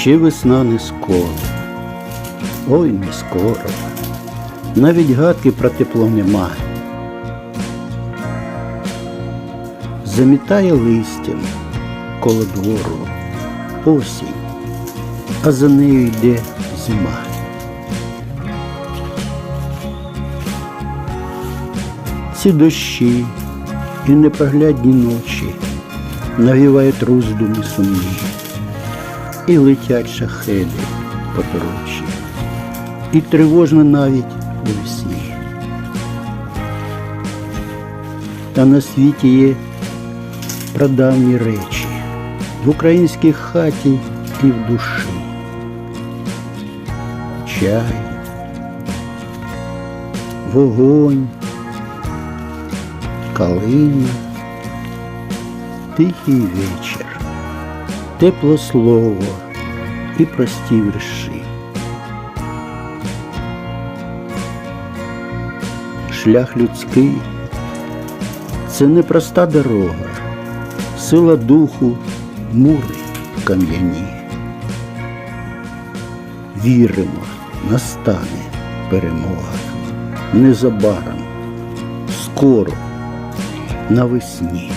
Ще весна не скоро. Ой, не скоро. Навіть гадки про тепло нема. Замітає листям коло двору осінь, а за нею йде зима. Ці дощі і непроглядні ночі навівають роздуми сумні, і летять шахеди по і тривожно навіть у весні. Та на світі є прадавні речі в українській хаті і в душі. Чай, вогонь, калина, тихий вечір, тепле слово і прості вірші. Шлях людський це непроста дорога, сила духу, мури кам'яні. Віримо, настане перемога. Незабаром, скоро, навесні.